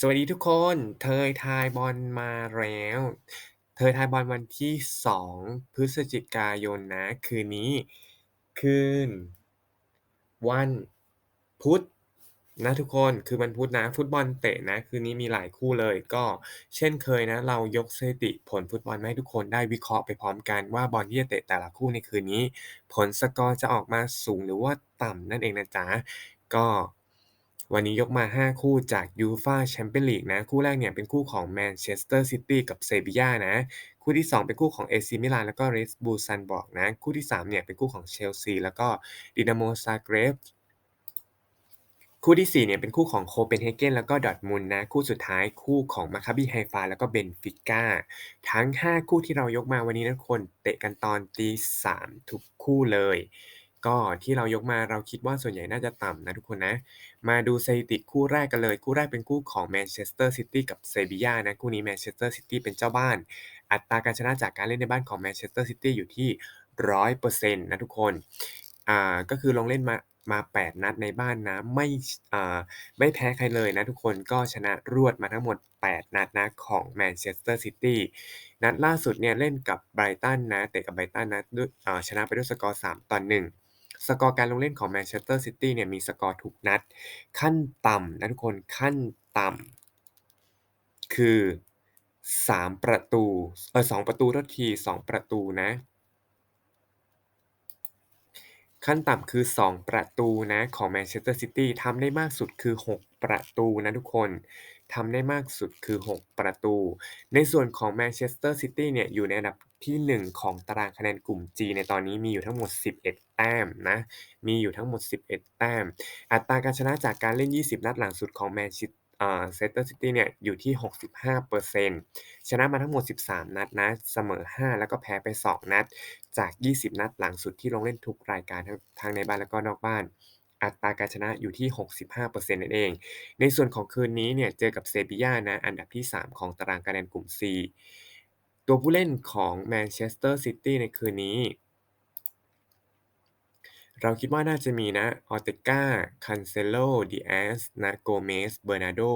สวัสดีทุกคนเทยทายบอลมาแล้วเทยทายบอลวันที่ 2 พฤศจิกายนนะ คืนนี้ คืน วันพุธนะทุกคน คืนวันพุธนะ ฟุตบอลเตะนะ คืนนี้มีหลายคู่เลย ก็เช่นเคยนะ เรายกสถิติผลฟุตบอลมาให้ทุกคนได้วิเคราะห์ไปพร้อมกันว่าบอลที่จะเตะแต่ละคู่ในคืนนี้ ผลสกอร์จะออกมาสูงหรือว่าต่ำนั่นเองนะจ๊ะ ก็ วันนี้ยกมา 5 คู่จาก UEFA Champions League นะ คู่แรกเนี่ยเป็นคู่ของ Manchester City กับ Sevilla นะ คู่ที่ 2 เป็นคู่ของ AC Milan แล้วก็ Red Bull Salzburg นะ คู่ที่ 3 เนี่ยเป็นคู่ของ Chelsea แล้วก็ Dinamo Zagreb คู่ที่ 4 เนี่ยเป็นคู่ของ Copenhagen แล้วก็ Dortmund นะ คู่สุดท้ายคู่ของ Maccabi Haifa แล้วก็ Benfica ทั้ง 5 คู่ที่เรายกมาวันนี้นะทุกคนเตะกันตอนตี3ทุกคู่เลย ก็ที่เรายกมาเราคิดว่าส่วนใหญ่น่าจะต่ำนะทุกคนนะ มาดูสถิติคู่แรกกันเลย คู่แรกเป็นคู่ของ Manchester City กับ Sevilla นะ คู่นี้ Manchester City เป็นเจ้าบ้าน อัตราการชนะจากการเล่นในบ้านของ Manchester City อยู่ที่100%นต์นะทุกคนอ่าก็คือลงเล่นมามา 8 นัดในบ้านนะไม่อ่าไม่แพ้ใครเลยนะทุกคนก็ชนะรวดมาทั้งหมด 8 นัดนะของ Manchester City นัดล่าสุดเนี่ยเล่นกับ Brighton นะเตะกับ Brighton นะด้วยอ่าชนะไปด้วยสกอร์3-1 สกอร์การลงเล่นของ Manchester City เนี่ยมีสกอร์ทุกนัด ขั้นต่ำนะทุกคนขั้นต่ำคือ 3 ประตูเออ2ประตูโทษที 2 ประตูนะ ขั้นต่ำคือ 2 ประตูนะของ Manchester City ทำได้มากสุดคือ 6 ประตูนะทุกคนทำได้มากสุดคือ 6 ประตู ในส่วนของ Manchester City เนี่ยอยู่ในอันดับ ที่1ของตารางคะแนนกลุ่ม G ในตอนนี้มีอยู่ทั้งหมด 11 แต้มนะ มีอยู่ทั้งหมด 11 แต้ม อัตราการชนะจากการเล่น 20 นัดหลังสุดของแมนชิอ่า Manchester City เนี่ยอยู่ที่ 65%ชนะมาทั้งหมด 13 นัดนะ เสมอ 5 แล้วก็แพ้ไป 2 นัด จาก 20 นัดหลังสุดที่ลงเล่นทุกรายการทั้งในบ้านแล้วก็นอกบ้าน อัตราการชนะอยู่ที่ 65%นั่นเอง ในส่วนของคืนนี้เนี่ยเจอกับ Sevilla นะ อันดับที่ 3 ของตารางคะแนนกลุ่ม C ตัวผู้เล่นของ Manchester City ในคืนนี้ เราคิดว่าน่าจะมีนะ Ortega, Cancelo, Diaz นะ Gomez, Bernardo,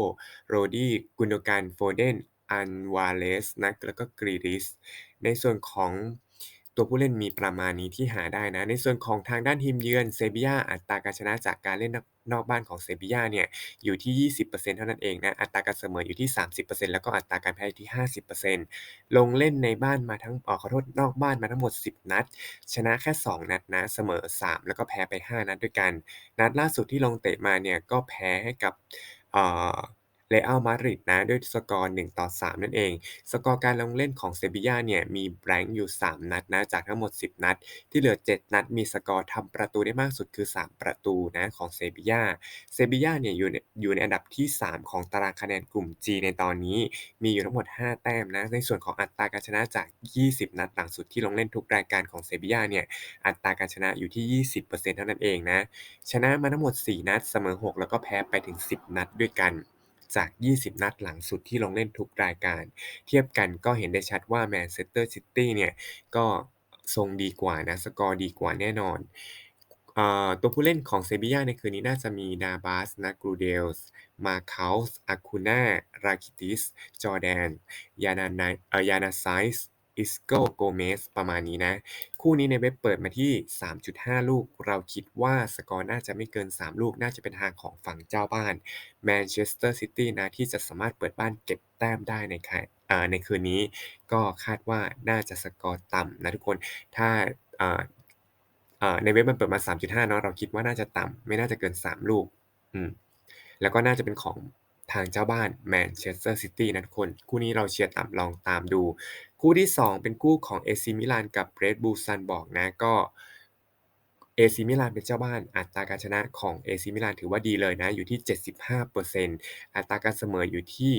Rodri, Gundogan, Foden, Alvarez นะแล้วก็ Grealish ในส่วนของตัวผู้เล่นมีประมาณนี้ที่หาได้นะ ในส่วนของทางด้านทีมเยือน Sevilla อัตราการชนะจากการเล่น นอกบ้านของเซบีย่าเนี่ยอยู่ที่ 20%เท่านั้นเองนะอัตราการเสมออยู่ที่ 30%แล้วก็อัตราการแพ้ที่ 50%ลงเล่นในบ้านมาทั้งออขอโทษนอกบ้านมาทั้งหมด 10 นัด ชนะแค่ 2 นัดนะเสมอ 3 แล้วก็แพ้ไป 5 นัดด้วยกัน นัดล่าสุดที่ลงเตะมาเนี่ยก็แพ้ให้กับเอ่อ Real Madrid นะด้วยสกอร์1-3นั่นเอง สกอร์การลงเล่นของ Sevilla เนี่ยมี blank อยู่ 3 นัดนะจากทั้งหมด 10 นัด ที่เหลือ 7 นัดมีสกอร์ทำประตูได้มากสุดคือ 3 ประตูนะของ Sevilla Sevilla เนี่ยอยู่ในอยู่ในอันดับที่ 3 ของตารางคะแนนกลุ่ม G ในตอนนี้ มีอยู่ทั้งหมด 5 แต้มนะในส่วนของอัตราการชนะจาก 20 นัดหลังสุดที่ลงเล่นทุกรายการของ Sevilla เนี่ยอัตราการชนะอยู่ที่ 20%เท่านั้นเองนะชนะมาทั้งหมด 4 นัดเสมอ 6 แล้วก็แพ้ไปถึง 10 นัดด้วยกัน จาก 20 นัดหลังสุดที่ลงเล่นทุกรายการ เทียบกันก็เห็นได้ชัดว่าแมนเชสเตอร์ซิตี้เนี่ย ก็ทรงดีกว่านะ สกอร์ดีกว่าแน่นอนตัวผู้เล่นของเซบีย่าในคืนนี้น่าจะมีนาบาสนะ Guedes, Marcus Acuna, Rakitic, Jordan, Yanana เอ่อ Yanazais, Isco, Gomez ประมาณนี้นะ คู่นี้ในเว็บเปิดมาที่ 3.5 ลูก เราคิดว่าสกอร์น่าจะไม่เกิน 3 ลูกน่าจะเป็นทางของฝั่งเจ้าบ้าน Manchester City นะ ที่จะสามารถเปิดบ้านเก็บแต้มได้ในค่ในคืนนี้ก็คาดว่าน่าจะสกอร์ต่ำนะทุกคนถ้าในเว็บมันเปิดมา 3.5 เนาะเราคิดว่าน่าจะต่ำไม่น่าจะเกิน 3 ลูกอืมแล้วก็น่าจะเป็นของทางเจ้าบ้าน Manchester City นะทุกคน คู่นี้เราเชียร์ต่ำลองตามดู คู่ที่ 2 เป็นคู่ของ AC Milan กับ Red Bull Salzburg นะก็ AC Milan เป็นเจ้าบ้านอัตราการชนะของ AC Milan ถือว่าดีเลยนะอยู่ที่ 75%อัตราการเสมออยู่ที่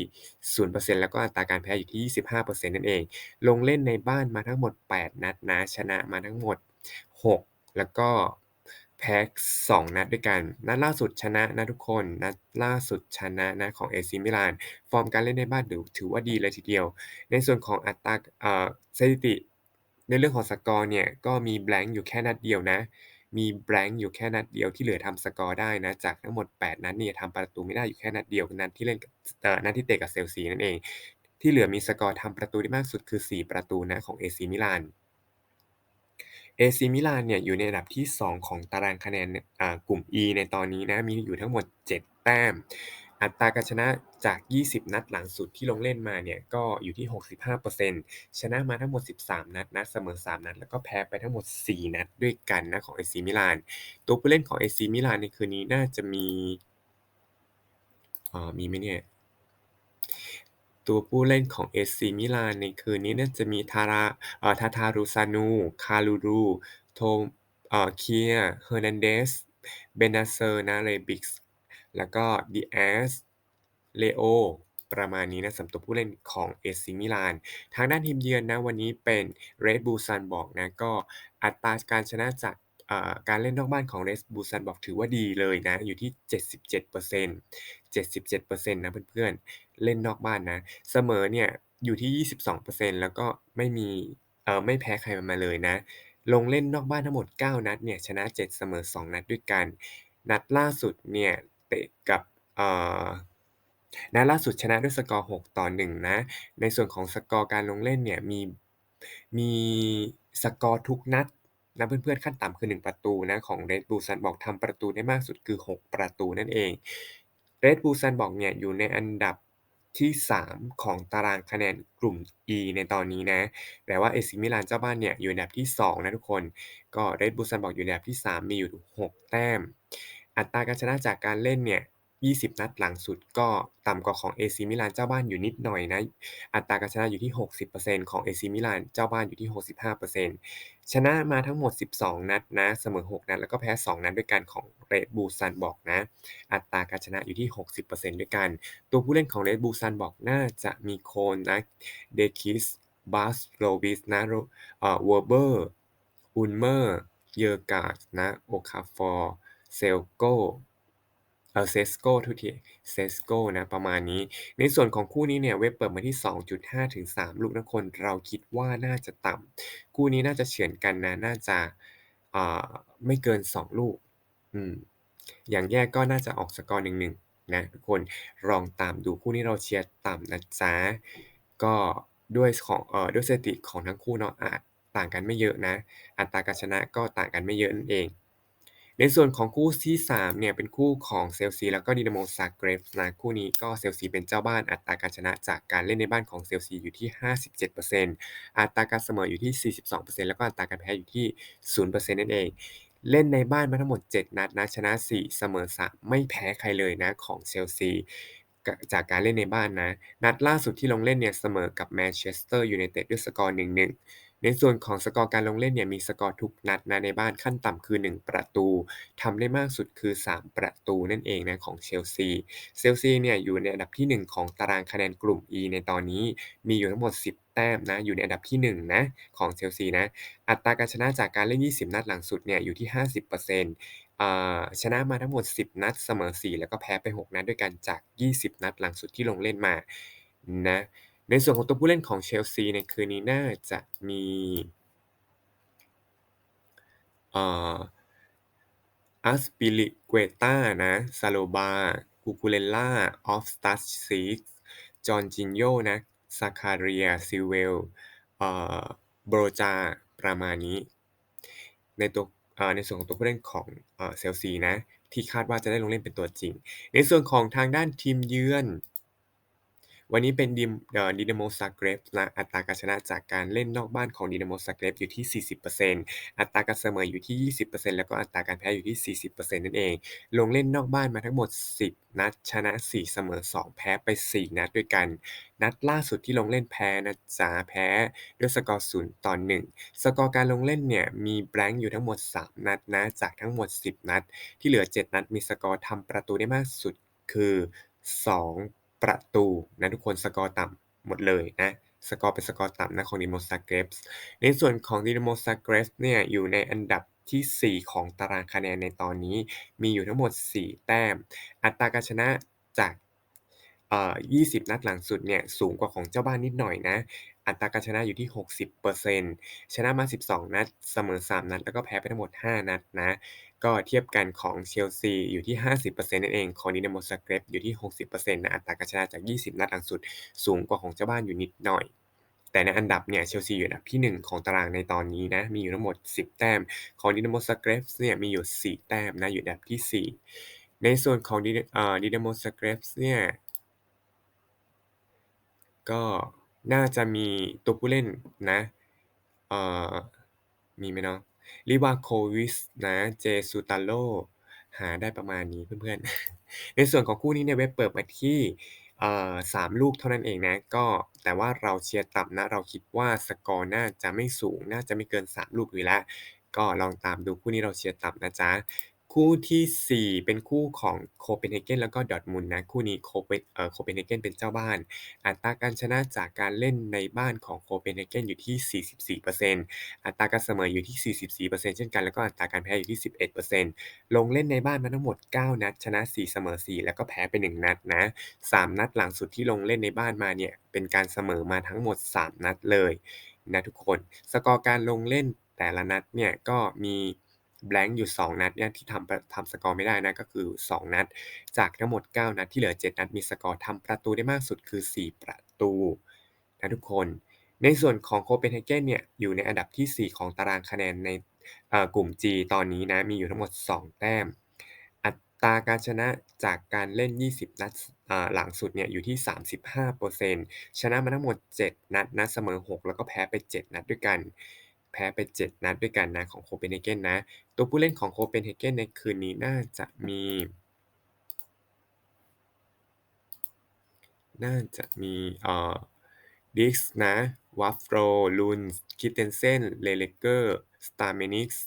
0%แล้วก็อัตราการแพ้อยู่ที่ 25%นั่นเอง ลงเล่นในบ้านมาทั้งหมด 8 นัดนะชนะมาทั้งหมด 6 แล้วก็ แพ้2นัดด้วยกัน นัดล่าสุดชนะนะทุกคน นัดล่าสุดชนะนะของ AC Milan ฟอร์มการเล่นในบ้านถือว่าดีเลยทีเดียว ในส่วนของอัตราเอ่อสถิติ ในเรื่องของสกอร์เนี่ย ก็มี blank อยู่แค่นัดเดียวนะ มี blank อยู่แค่นัดเดียวที่เหลือทำสกอร์ได้นะ จากทั้งหมด 8 นัดเนี่ยทำประตูไม่ได้อยู่แค่นัดเดียวนัดที่เล่นเอ่อนัดที่เตะกับเชลซีนั่นเอง ที่เหลือมีสกอร์ทำประตูได้มากสุดคือ 4 ประตูนะของ AC มิลาน AC มิลานเนี่ยอยู่ในอันดับที่ 2 ของตารางคะแนนอ่ากลุ่ม E ในตอนนี้นะมีอยู่ทั้งหมด 7 แต้ม อัตราการชนะจาก 20 นัดหลังสุดที่ลงเล่นมาเนี่ยก็อยู่ที่ 65%ชนะมาทั้งหมด 13 นัดนะเสมอ 3 นัด แล้วก็แพ้ไปทั้งหมด 4 นัดด้วยกันนะของ AC มิลานตัวผู้เล่นของ AC มิลานในคืนนี้น่าจะมีเออมีไหมเนี่ย ตัวผู้เล่นของ AC มิลานในคืนนี้น่าจะมีทาราเอ่อทาทารุซานู คาลูรู โทเอ่อเคียเฮอร์นันเดส เบนาเซอร์นะเรบิกส์แล้วก็ดิแอสเลโอประมาณนี้นะสำหรับตัวผู้เล่นของ AC มิลาน ทางด้านทีมเยือนนะวันนี้เป็น Red Bull Salzburg นะก็อัตราการชนะจาก การเล่นนอกบ้านของ Red Bull Salzburg ถือว่าดีเลยนะ อยู่ที่ 77% 77%นะเพื่อนๆ เล่นนอกบ้านนะ เสมอเนี่ยอยู่ที่ 22%แล้วก็ไม่มีเออไม่แพ้ใครมาเลยนะ ลงเล่นนอกบ้านทั้งหมด 9 นัดเนี่ยชนะ 7 เสมอ 2 นัดด้วยกัน นัดล่าสุดเนี่ยเตะกับเออนัดล่าสุดชนะด้วยสกอร์ 6 ต่อ 1 นะ ในส่วนของสกอร์การลงเล่นเนี่ยมีมีสกอร์ทุกนัด นะเพื่อนๆขั้นต่ำคือ 1 ประตูนะของ Red Bull Salzburg ทำประตูได้มากสุดคือ 6 ประตูนั่นเอง Red Bull Salzburg เนี่ยอยู่ในอันดับที่ 3 ของตารางคะแนนกลุ่ม E ในตอนนี้นะ แต่ว่า AC มิลานเจ้าบ้านเนี่ยอยู่อันดับที่ 2 นะทุกคน ก็ Red Bull Salzburg อยู่ในอันดับที่ 3 มีอยู่ 6 แต้ม อัตราการชนะจากการเล่นเนี่ย 20 นัดหลังสุดก็ต่ำกว่าของ AC มิลานเจ้าบ้านอยู่นิดหน่อยนะ อัตราการชนะอยู่ที่ 60%ของ AC มิลานเจ้าบ้านอยู่ที่ 65% ชนะมาทั้งหมด 12 นัดนะ เสมอ 6 นัด แล้วก็แพ้ 2 นัดด้วยกันของเรดบูซันบอกนะ อัตราการชนะอยู่ที่ 60%ด้วยกัน ตัวผู้เล่นของเรดบูซันบอกน่าจะมีโคนนะเดคิสบาสโรวิสนะเอ่อ w ว r เบอร์อุลเมอร์ เยอร์การ์ดนะโอคาฟอร์ เซลโก เออเซสโกโทษทีเซสโกนะประมาณนี้ ในส่วนของคู่นี้เนี่ยเว็บเปิดมาที่ 2.5 ถึง 3 ลูกนะคน เราคิดว่าน่าจะต่ำคู่นี้น่าจะเฉือนกันนะ น่าจะอ่าไม่เกิน 2 ลูก อืม อย่างแย่ก็น่าจะออกสกอร์1-1นะทุกคนลองตามดูคู่นี้เราเชียร์ต่ำนะจ๊ะก็ด้วยของเอ่อด้วยสถิติของทั้งคู่เนาะอาจต่างกันไม่เยอะนะ อัตราการชนะก็ต่างกันไม่เยอะนั่นเอง ในส่วนของคู่ที่3เนี่ยเป็นคู่ของเชลซีแล้วก็ดินาโมซาเกรบนะคู่นี้ก็เชลซีเป็นเจ้าบ้านอัตราการชนะจากการเล่นในบ้านของเชลซีอยู่ที่ 57%อัตราการเสมออยู่ที่ 42%แล้วก็อัตราการแพ้อยู่ที่ 0%นั่นเองเล่นในบ้านมาทั้งหมด 7 นัดนะชนะ 4 เสมอ 3 ไม่แพ้ใครเลยนะของเชลซีจากการเล่นในบ้านนะ นัดล่าสุดที่ลงเล่นเนี่ยเสมอกับแมนเชสเตอร์ยูไนเต็ดด้วยสกอร์ 1-1 ในส่วนของสกอร์การลงเล่นเนี่ยมีสกอร์ทุกนัดนะในบ้านขั้นต่ำคือ 1 ประตูทำได้มากสุดคือ 3 ประตูนั่นเองนะของเชลซีเชลซีเนี่ยอยู่ในอันดับที่ 1 ของตารางคะแนนกลุ่ม E ในตอนนี้มีอยู่ทั้งหมด 10แต้มนะอยู่ในอันดับที่1นะของเชลซีนะอัตราการชนะจากการเล่น 20 นัดหลังสุดเนี่ยอยู่ที่ 50%อ่าชนะมาทั้งหมด 10 นัดเสมอ 4 แล้วก็แพ้ไป 6 นัดด้วยกันจาก 20 นัดหลังสุดที่ลงเล่นมานะ ในส่วนของตัวผู้เล่นของเชลซีในคืนนี้น่าจะมีอ่อ Azpilicueta นะ Saloba Cucurella Loftus-Cheek Jorginho นะ Zakaria Sewell เอ่อ Broja ประมาณนี้ ในตัวในส่วนของตัวผู้เล่นของเอ่อเชลซีนะที่คาดว่าจะได้ลงเล่นเป็นตัวจริง ในส่วนของทางด้านทีมเยือน วันนี้เป็นดิมเอ่อ Dinamo Zagreb นะอัตราการชนะจากการเล่นนอกบ้านของ Dinamo Zagreb อยู่ที่ 40%อัตราการเสมออยู่ที่ 20%แล้วก็อัตราการแพ้อยู่ที่ 40%นั่นเอง ลงเล่นนอกบ้านมาทั้งหมด 10 นัดชนะ 4 เสมอ 2 แพ้ไป 4 นัดด้วยกัน นัดล่าสุดที่ลงเล่นแพ้นะจ๊ะแพ้ด้วยสกอร์0ต่อ1สกอร์การลงเล่นเนี่ยมี blank อยู่ทั้งหมด 3 นัดนะจากทั้งหมด 10 นัด ที่เหลือ 7 นัดมีสกอร์ทำประตูได้มากสุดคือ 2 ประตูนะทุกคนสกอร์ต่ำหมดเลยนะสกอร์เป็นสกอร์ต่ำนะของ Dinamo Zagreb ในส่วนของ Dinamo Zagreb เนี่ยอยู่ในอันดับที่ 4 ของตารางคะแนนในตอนนี้มีอยู่ทั้งหมด 4 แต้ม อัตราการชนะจากเอ่อ20 นัดหลังสุดเนี่ยสูงกว่าของเจ้าบ้านนิดหน่อยนะ อัตราการชนะอยู่ที่ 60%ชนะมา 12 นัด เสมอ 3 นัด แล้วก็แพ้ไปทั้งหมด 5 นัดนะ ก็เทียบกันของเชลซีอยู่ที่ 50%นั่นเอง ของ Dinamo Zagreb อยู่ที่ 60%นะอัตราการชนะจาก 20 นัดหลังสุด สูงกว่าของเจ้าบ้านอยู่นิดหน่อย แต่ในอันดับเนี่ยเชลซีอยู่อันดับที่ 1 ของตารางในตอนนี้นะมีอยู่ทั้งหมด 10 แต้ม ของ Dinamo Zagreb เนี่ยมีอยู่ 4 แต้มนะอยู่อันดับที่ 4 ในส่วนของ Dina เอ่อ Dinamo Zagreb เนี่ยก็น่าจะมีตัวผู้เล่นนะเอ่อมีไหมเนาะ ลิวาโควิสนะเจสุตาโลหาได้ประมาณนี้เพื่อนๆ ในส่วนของคู่นี้เนี่ยเว็บเปิดมาที่สามลูกเท่านั้นเองนะก็แต่ว่าเราเชียร์ต่ำนะ เราคิดว่าสกอร์น่าจะไม่สูง น่าจะไม่เกิน 3 ลูกอยู่แล้ว ก็ลองตามดูคู่นี้เราเชียร์ต่ำนะจ๊ะ คู่ที่สี่เป็นคู่ของ Copenhagen แล้วก็ Dortmund นะ คู่นี้ Copen เอ่อ Copenhagen เป็นเจ้าบ้าน อัตราการชนะจากการเล่นในบ้านของ Copenhagen อยู่ที่ 44%อัตราการเสมออยู่ที่ 44%เช่นกันแล้วก็อัตราการแพ้อยู่ที่ 11%ลงเล่นในบ้านมาทั้งหมด 9 นัด ชนะ 4 เสมอ 4 แล้วก็แพ้ไป 1 นัดนะ 3 นัดหลังสุดที่ลงเล่นในบ้านมาเนี่ยเป็นการเสมอมาทั้งหมด 3 นัดเลยนะทุกคน สกอร์การลงเล่นแต่ละนัดเนี่ยก็มี blank อยู่ 2 นัดเนี่ยที่ทำทำสกอร์ไม่ได้นะก็คือ 2 นัด จากทั้งหมด 9 นัดที่เหลือ 7 นัดมีสกอร์ทำประตูได้มากสุดคือ 4 ประตูนะทุกคน ในส่วนของ Copenhagen เนี่ยอยู่ในอันดับที่ 4 ของตารางคะแนนในเอ่อกลุ่ม G ตอนนี้นะมีอยู่ทั้งหมด 2 แต้ม อัตราการชนะจากการเล่น 20 นัดหลังสุดเนี่ยอยู่ที่ 35%ชนะมาทั้งหมด 7 นัดนะเสมอ 6 แล้วก็แพ้ไป 7 นัดด้วยกัน แพ้ไป 7 นัดด้วยกันนะของโคเปนเฮเกนนะ ตัวผู้เล่นของโคเปนเฮเกนในคืนนี้น่าจะมี น่าจะมีเอ่อดิกสนะวัฟโรลุนคิเทนเซนเลเลเกอร์สตาร์เมนิกส์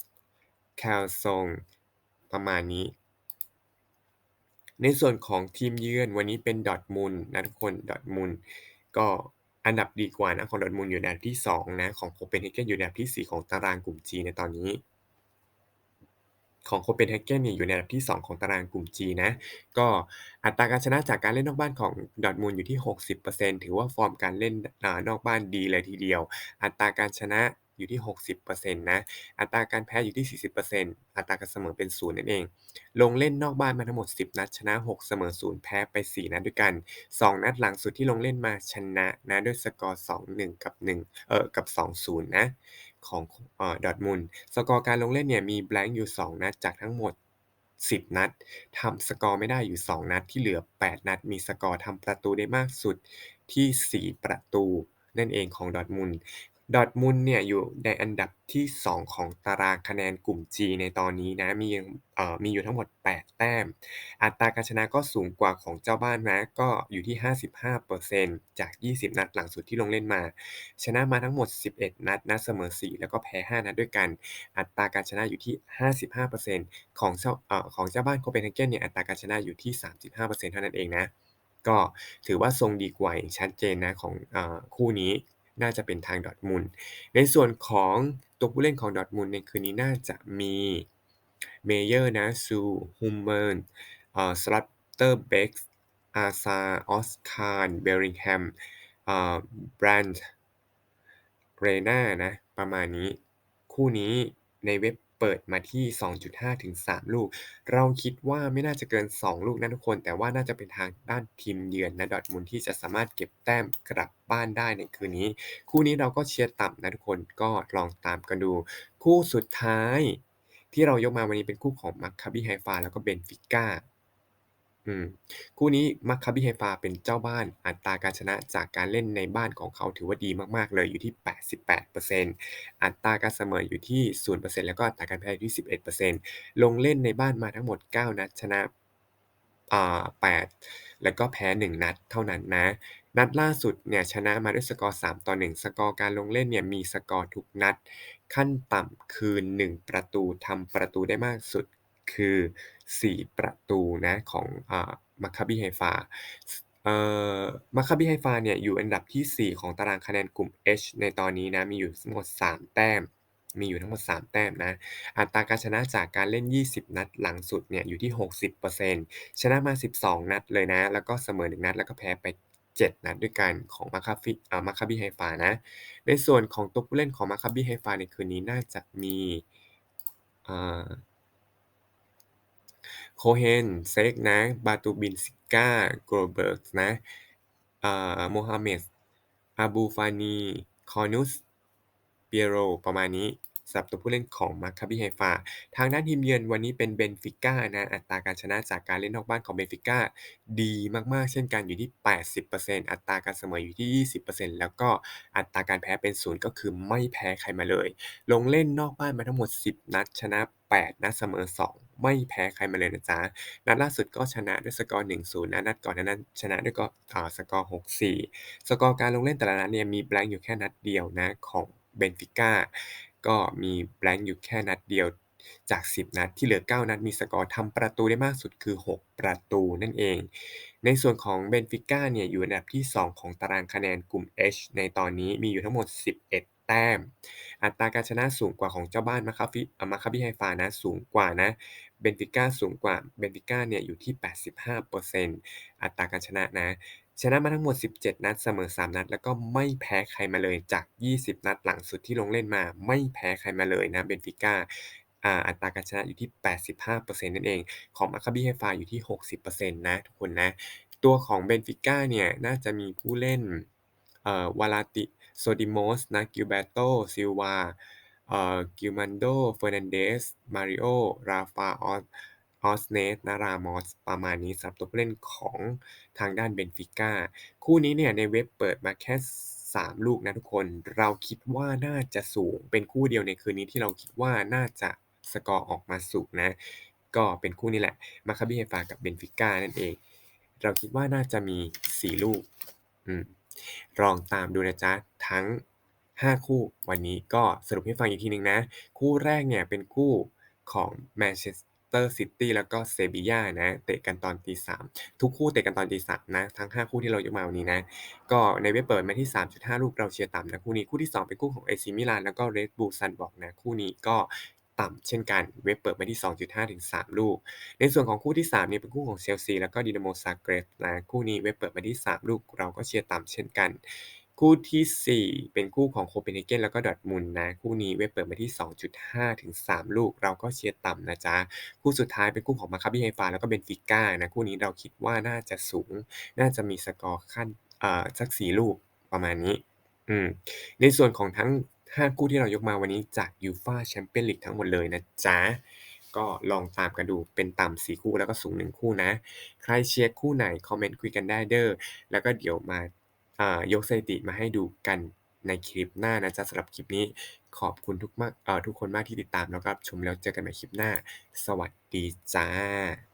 แคลซงประมาณนี้ ในส่วนของทีมเยือนวันนี้เป็นดอทมุลนะทุกคนดอทมุลก็ อันดับดีกว่านะของดอทมูลอยู่ในอันดับที่2นะของโคเปนเฮเกนอยู่ในอันดับที่ 4 ของตารางกลุ่ม G ในตอนนี้ ของโคเปนเฮเกนเนี่ยอยู่ในอันดับที่ 2 ของตารางกลุ่ม G นะ ก็อัตราการชนะจากการเล่นนอกบ้านของดอทมูลอยู่ที่ 60%ถือว่าฟอร์มการเล่นนอกบ้านดีเลยทีเดียว อัตราการชนะ อยู่ที่ 60%นะอัตราการแพ้อยู่ที่ 40%อัตราการเสมอเป็น0นั่นเอง ลงเล่นนอกบ้านมาทั้งหมด 10 นัด ชนะ 6 เสมอ0แพ้ไป 4 นัดด้วยกัน 2 นัดหลังสุดที่ลงเล่นมาชนะนะด้วยสกอร์ 2-1 กับ1เอ่อกับ 2-0 นะของเอ่อ Dortmund สกอร์การลงเล่นเนี่ยมี blank อยู่ 2 นัดจากทั้งหมด10 นัดทำสกอร์ไม่ได้อยู่ 2 นัดที่เหลือ 8 นัด มีสกอร์ทำประตูได้มากสุดที่ 4 ประตูนั่นเองของดอทมูล Dortmund Dortmund เนี่ยอยู่ในอันดับที่ 2 ของตารางคะแนนกลุ่ม G ในตอนนี้นะ มีเอ่อมีอยู่ทั้งหมด 8 แต้ม อัตราการชนะก็สูงกว่าของเจ้าบ้านนะ ก็อยู่ที่ 55%จาก 20 นัดหลังสุดที่ลงเล่นมา ชนะมาทั้งหมด 11 นัดนะเสมอ 4 แล้วก็แพ้ 5 นัดด้วยกัน อัตราการชนะอยู่ที่ 55%ของเจ้าเอ่อของเจ้าบ้าน Copenhagen เนี่ยอัตราการชนะอยู่ที่ 35%เท่านั้นเองนะก็ถือว่าทรงดีกว่าอย่างชัดเจนนะของอคู่นี้ น่าจะเป็นทางดอทมุลในส่วนของตัวผู้เล่นของดอทมุลในคืนนี้น่าจะมีเมเยอร์นะ Su Hummel เอ่อ Schlotterbeck อาซาออสคาร์เบลลิงแฮมแบรนด์เรน่านะ ประมาณนี้ คู่นี้ในเว็บ เปิดมาที่ 2.5 ถึง 3 ลูก เราคิดว่าไม่น่าจะเกิน 2 ลูกนะทุกคน แต่ว่าน่าจะเป็นทางด้านทีมเยือนนะดอทมุนที่จะสามารถเก็บแต้มกลับบ้านได้ในคืนนี้ คู่นี้เราก็เชียร์ต่ำนะทุกคนก็ลองตามกันดู คู่สุดท้ายที่เรายกมาวันนี้เป็นคู่ของมัคคาบีไฮฟาแล้วก็เบนฟิก้า อืม คู่นี้มัคคาบีไฮฟาเป็นเจ้าบ้าน อัตราการชนะจากการเล่นในบ้านของเขาถือว่าดีมากๆ เลยอยู่ที่ 88%อัตราการเสมออยู่ที่ 0%แล้วก็อัตราการแพ้อยู่ที่ 11%ลงเล่นในบ้านมาทั้งหมด 9 นัดชนะอ่า8แล้วก็แพ้ 1 นัดเท่านั้นนะ นัดล่าสุดเนี่ยชนะมาด้วยสกอร์ 3 ต่อ 1 สกอร์การลงเล่นเนี่ยมีสกอร์ทุกนัด ขั้นต่ำคือ 1 ประตูทำประตูได้มากสุด คือ 4 ประตูนะของอ่ามัคคาบีไฮฟามัคคาบีไฮฟาเนี่ยอยู่อันดับที่ 4 ของตารางคะแนนกลุ่ม H ในตอนนี้นะมีอยู่ทั้งหมด 3 แต้ม มีอยู่ทั้งหมด 3 แต้มนะ อัตราการชนะจากการเล่น 20 นัดหลังสุดเนี่ยอยู่ที่ 60%ชนะมา 12 นัดเลยนะ แล้วก็เสมอ 1 นัดแล้วก็แพ้ไป 7 นัดด้วยกันของมาคาฟิอ่า Maccabi Haifa นะ ในส่วนของตัวผู้เล่นของ Maccabi Haifa ในคืนนี้น่าจะมีอ่า Cohen, Seck นะ Bartubinsika, Goldberg นะอ่า Mohamed Abou-Fani, Kounos, Piero ประมาณนี้สำหรับตัวผู้เล่นของ Maccabi Haifa ทางด้านทีมเยือนวันนี้เป็น Benfica นะ อัตราการชนะจากการเล่นนอกบ้านของ Benfica ดีมากๆ เช่นกันอยู่ที่ 80%อัตราการเสมออยู่ที่ 20%แล้วก็อัตราการแพ้เป็น0ก็คือไม่แพ้ใครมาเลย ลงเล่นนอกบ้านมาทั้งหมด 10 นัดชนะ 8 นัดเสมอ 2 ไม่แพ้ใครมาเลยนะจ๊ะ นัดล่าสุดก็ชนะด้วยสกอร์ 1-0นะนัดก่อนนั้นชนะด้วยก็อ่าสกอร์ 6-4 สกอร์การลงเล่นแต่ละนัดเนี่ยมี blank อยู่แค่นัดเดียวนะของ Benfica ก็มี blank อยู่แค่นัดเดียวจาก 10 นัดที่เหลือ 9 นัดมีสกอร์ทำประตูได้มากสุดคือ 6 ประตูนั่นเอง ในส่วนของ Benfica เนี่ยอยู่อันดับที่ 2 ของตารางคะแนนกลุ่ม H ในตอนนี้มีอยู่ทั้งหมด 11 แต้ม อัตราการชนะสูงกว่าของเจ้าบ้าน Maccabi อ่า Maccabi Haifa นะสูงกว่านะ Benfica สูงกว่า Benfica เนี่ยอยู่ที่ 85%อัตราการชนะนะชนะมาทั้งหมด 17 นัด เสมอ 3 นัด แล้วก็ไม่แพ้ใครมาเลยจาก 20 นัดหลังสุดที่ลงเล่นมา ไม่แพ้ใครมาเลยนะ Benfica อ่าอัตราการชนะอยู่ที่ 85%นั่นเอง ของ Maccabi Haifa อยู่ที่ 60%นะทุกคนนะ ตัวของ Benfica เนี่ยน่าจะมีผู้เล่นวลาติ เอ่อ Valati Sodimos นะ Gilberto Silva เอ่อ Gilmando Fernandes Mario Rafa Os Osnes นะ Ramos ประมาณนี้สำหรับตัวผู้เล่นของทางด้าน Benfica คู่นี้เนี่ยในเว็บเปิดมาแค่ 3 ลูกนะทุกคน เราคิดว่าน่าจะสูง เป็นคู่เดียวในคืนนี้ที่เราคิดว่าน่าจะสกอร์ออกมาสูงนะ ก็เป็นคู่นี้แหละ Maccabi Haifa กับ Benfica นั่นเอง เราคิดว่าน่าจะมี 4 ลูก อืม ลองตามดูนะจ๊ะ ทั้ง 5 คู่วันนี้ก็สรุปให้ฟังอีกทีหนึ่งนะ คู่แรกเนี่ยเป็นคู่ของ Manchester City แล้วก็ Sevilla นะ เตะกันตอนตี3ทุกคู่เตะกันตอนตี3นะ ทั้ง 5 คู่ที่เรายกมาวันนี้นะ ก็ในเว็บเปิดมาที่ 3.5 ลูกเราเชียร์ต่ำนะคู่นี้คู่ที่ 2 เป็นคู่ของ AC Milan แล้วก็ Red Bull Salzburg นะ คู่นี้ก็ ต่ำเช่นกัน เว็บเปิดมาที่ 2.5 ถึง 3 ลูก ในส่วนของคู่ที่3เนี่ยเป็นคู่ของ Chelsea แล้วก็ Dinamo Zagreb นะคู่นี้เว็บเปิดมาที่ 3 ลูก เราก็เชียร์ต่ำเช่นกัน คู่ทีสี่4 เป็นคู่ของ Copenhagen แล้วก็ Dortmund นะ คู่นี้เว็บเปิดมาที่ 2.5 ถึง 3 ลูก เราก็เชียร์ต่ำนะจ๊ะ คู่สุดท้ายเป็นคู่ของ Maccabi Haifa แล้วก็ Benfica นะ คู่นี้เราคิดว่าน่าจะสูง น่าจะมีสกอร์ขั้นเอ่าสัก 4 ลูกประมาณนี้อืมในส่วนของทั้ง 5 คู่ที่เรายกมาวันนี้จาก UEFA Champions League ทั้งหมดเลยนะจ๊ะ ก็ลองตามกันดูเป็นต่ำ4คู่แล้วก็สูง1คู่นะ ใครเชียร์คู่ไหน คอมเมนต์คุยกันได้เด้อแล้วก็เดี๋ยวมาายกสถิติมาให้ดูกันในคลิปหน้านะจ๊ะสำหรับคลิปนี้ขอบคุณทุกมากทุกคนมากที่ติดตามแล้วก็ชมแล้วเจอกันใหม่คลิปหน้า สวัสดีจ้ะ